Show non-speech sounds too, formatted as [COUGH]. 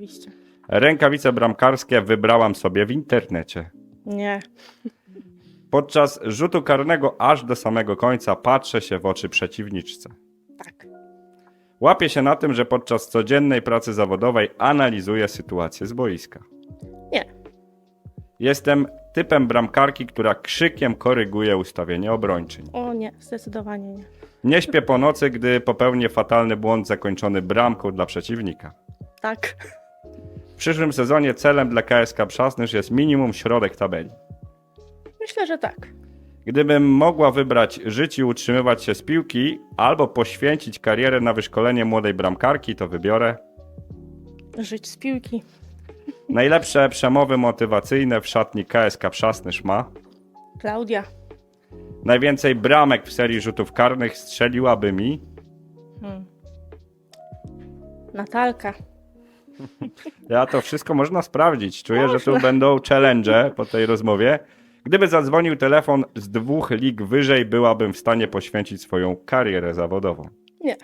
Oczywiście. Rękawice bramkarskie wybrałam sobie w internecie. Nie. Podczas rzutu karnego aż do samego końca patrzę się w oczy przeciwniczce. Tak. Łapię się na tym, że podczas codziennej pracy zawodowej analizuję sytuację z boiska. Nie. Jestem typem bramkarki, która krzykiem koryguje ustawienie obrończyń. O nie, zdecydowanie nie. Nie śpię po nocy, gdy popełnię fatalny błąd zakończony bramką dla przeciwnika. Tak. [LAUGHS] W przyszłym sezonie celem dla KSK Przasnysz jest minimum środek tabeli. Myślę, że tak. Gdybym mogła wybrać żyć i utrzymywać się z piłki, albo poświęcić karierę na wyszkolenie młodej bramkarki, to wybiorę Żyć z piłki. najlepsze przemowy motywacyjne w szatni KSK Przasnysz ma. Klaudia. Najwięcej bramek w serii rzutów karnych strzeliłaby mi. Hmm. Natalka. [LAUGHS] Ja to wszystko można sprawdzić. Czuję, że tu będą challenge po tej rozmowie. Gdyby zadzwonił telefon z dwóch lig wyżej, byłabym w stanie poświęcić swoją karierę zawodową. Nie.